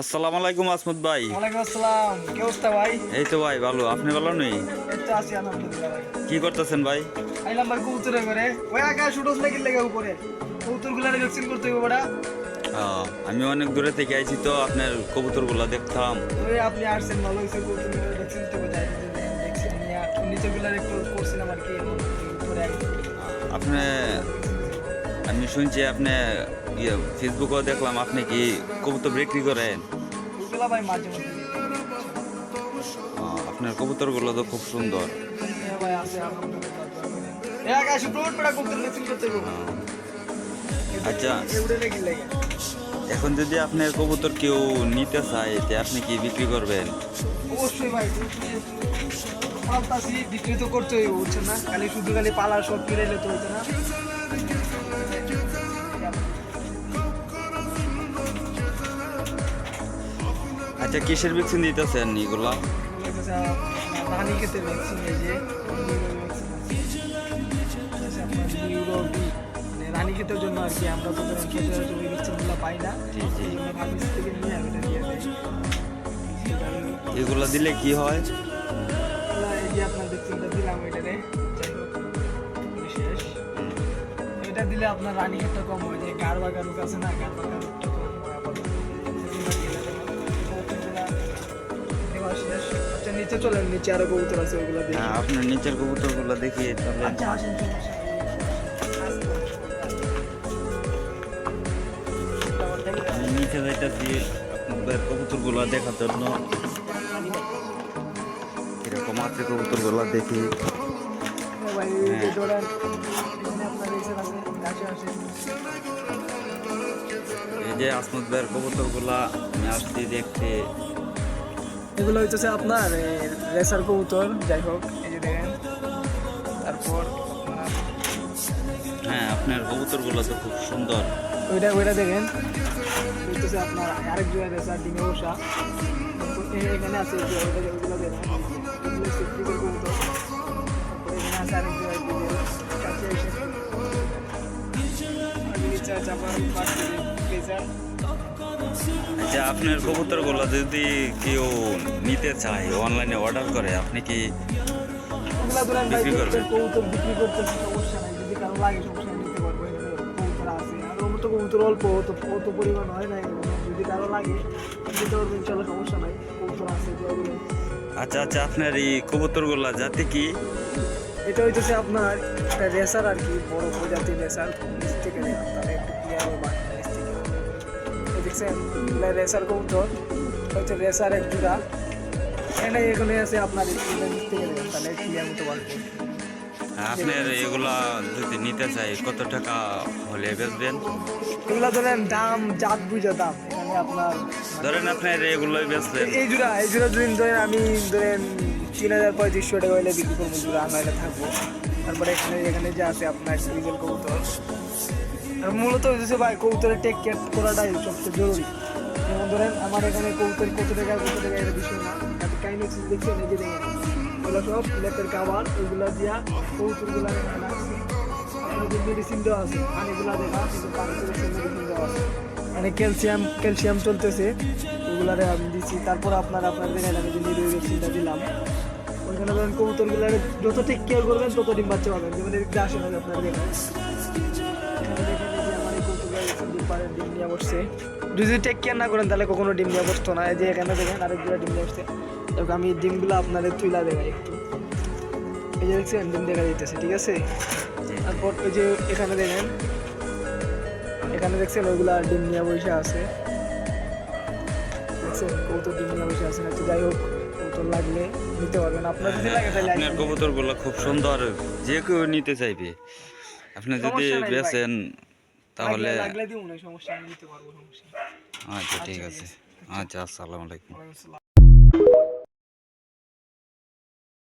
আসসালামু আলাইকুম আসমত ভাই। ওয়ালাইকুম আসসালাম। কি অবস্থা ভাই? এই তো ভাই ভালো। আপনি ভালো নেই? তো আছি আলহামদুলিল্লাহ ভাই। কি করতেছেন ভাই? আইলাম ভাই কবুতরে করে ওই আকাশ উঠোস নাকি লেগে উপরে। কবুতর ভ্যাকসিন করতে হবে বড়া। আমি অনেক দূরে থেকে আইছি তো আপনার কবুতরগুলো দেখতাম। ওই আপনি আসছেন ভালো হয়েছে কবুতর গুলারে ভ্যাকসিন করতে যাই ভ্যাকসিন নিয়ে নিচে একটু করছিলাম আর কি আপনি আমি শুনছি আপনি ইয়ে ফেসবুকেও দেখলাম আপনি কি কবুতর বিক্রি করেন? ওগুলা ভাই মাঝে মধ্যে। আপনার কবুতরগুলো তো খুব সুন্দর। হ্যাঁ আচ্ছা। এখন যদি আপনার কবুতর কেউ নিতে চায় আপনি কি বিক্রি করবেন? অবশ্যই ভাই পাল্টাছি বিক্রি তো করতে হইব বুঝছেন না? খালি শুধু খালি পালা সব ফিরাইলে তো হইতো না। আচ্ছা কিসের ভ্যাকসিন দিতেছেন এগুলা? রানী খেতে ভ্যাকসিন এই যে রানী খেতের জন্য আর কি আমরা তো খেতে ভ্যাকসিনগুলো পাই না। থেকে নিয়ে আমি দিয়ে দেয় এগুলা দিলে কি হয়? এটা দিলে আপনার রানী খেতে কম হয় গারুক আছে না গারুকটা আচ্ছা নিচে চলেন নিচে আরও কবুতর আছে ওগুলো দেখি। হ্যাঁ, আপনার নিচের কবুতরগুলো দেখি তাহলে। আচ্ছা আসেন নিচে যাইতেছি। কবুতরগুলো দেখার জন্য। এরকম আছে কবুতরগুলো দেখি। হ্যাঁ। এই যে আসমত ভাইয়ের কবুতরগুলা, আমি আসছি দেখতে এগুলো হইতেছে আপনার রেসার কবুতর, যাই হোক, এই যে দেখেন। তারপর আপনার আপনার কবুতরগুলো তো খুব সুন্দর। ওইটা ওইটা দেখেন। আপনার আরেক জোড়া রেসার ডিমে বসা এখানে আছে ওইগুলো দেখেন কবুতর এখানে আছে আরেক আছে আচ্ছা আপনার কবুতরগুলো যদি কেউ নিতে চায় অনলাইনে অর্ডার করে আপনি কি বিক্রি করবেন? কবুতর বিক্রি করতেছে সমস্যা নাই। যদি কারও লাগে সমস্যা তো কবুতর অল্প অত অত পরিমাণ হয় না যদি কারও লাগে নিতে পারব ইনশাল্লাহ সমস্যা নাই কবুতর আছে আচ্ছা আচ্ছা আপনার এই কবুতরগুলা যাতে কি? এটা হইতেছে আপনার একটা রেসার আর কি বড় প্রজাতির রেসার। নিচ থেকে একটু নিচ দেখছেন রেসার কবুতর হচ্ছে রেসার এক জোড়া এখানে এখানে আছে আপনার নিচ থেকে তাহলে ক্লিয়ার মতো পারব আপনার এগুলা যদি নিতে চাই কত টাকা হলে বেচবেন? এগুলা ধরেন দাম জাত বুঝে দাম এখানে আপনার ধরেন আপনার এগুলোই বেচলেন। এই জোড়া এই জোড়া যদি ধরেন আমি ধরেন তিন হাজার পঁয়ত্রিশশো টাকা হলে বিক্রি করব জোড়া আমরা এটা থাকব। তারপরে এখানে এখানে যে আছে আপনার সিরিজেল কবুতর। আর মূলত হচ্ছে ভাই কবুতরের টেক কেয়ার করাটাই সবচেয়ে জরুরি। যেমন ধরেন আমার এখানে কবুতর কত টাকা কত টাকা এটা বিষয় না। কাইনেক্সিস দেখছেন এই যে দেখেন। ওগুলো সব কাবার ওইগুলো দিয়া দেওয়া আছে দেখা মানে ক্যালসিয়াম ক্যালসিয়াম চলতেছে ওগুলারে আমি দিচ্ছি তারপর আপনার আপনার দেখেন আমি যে নিরোগ ভ্যাকসিনটা দিলাম। ওইখানে ধরেন কবুতরগুলারে যত টেক কেয়ার করবেন, তত ডিম বাচ্চা পাবেন। যেমন এদিক আপনার দেখেন ডিম নিয়ে বসছে। যদি টেক কেয়ার না করেন তাহলে কখনো ডিম নিয়ে বসতো না। এই যে এখানে দেখেন আরেক দুটা ডিম নিয়ে বসছে। আমি ডিমগুলো আপনাদের তুইলা দেখাই একটু। এই যে দেখছেন ডিম দেখা দিতেছে ঠিক আছে? তারপর এই যে এখানে দেখেন এখানে দেখছেন ওইগুলা ডিম নিয়ে বসে আছে। দেখছেন কৌতো ডিম নিয়ে বসে আছে। নাকি যাই হোক কৌতো লাগলে নিতে পারবেন। আপনার যদি লাগে তাহলে আপনার আসবেন। কবুতরগুলো খুব সুন্দর যে কেউ নিতে চাইবে। আপনি যদি তাহলে লাগলে- লাগলে দিব না সমস্যা নেই, নিতে পারব সমস্যা আচ্ছা ঠিক আছে। আচ্ছা আসসালামু আলাইকুম।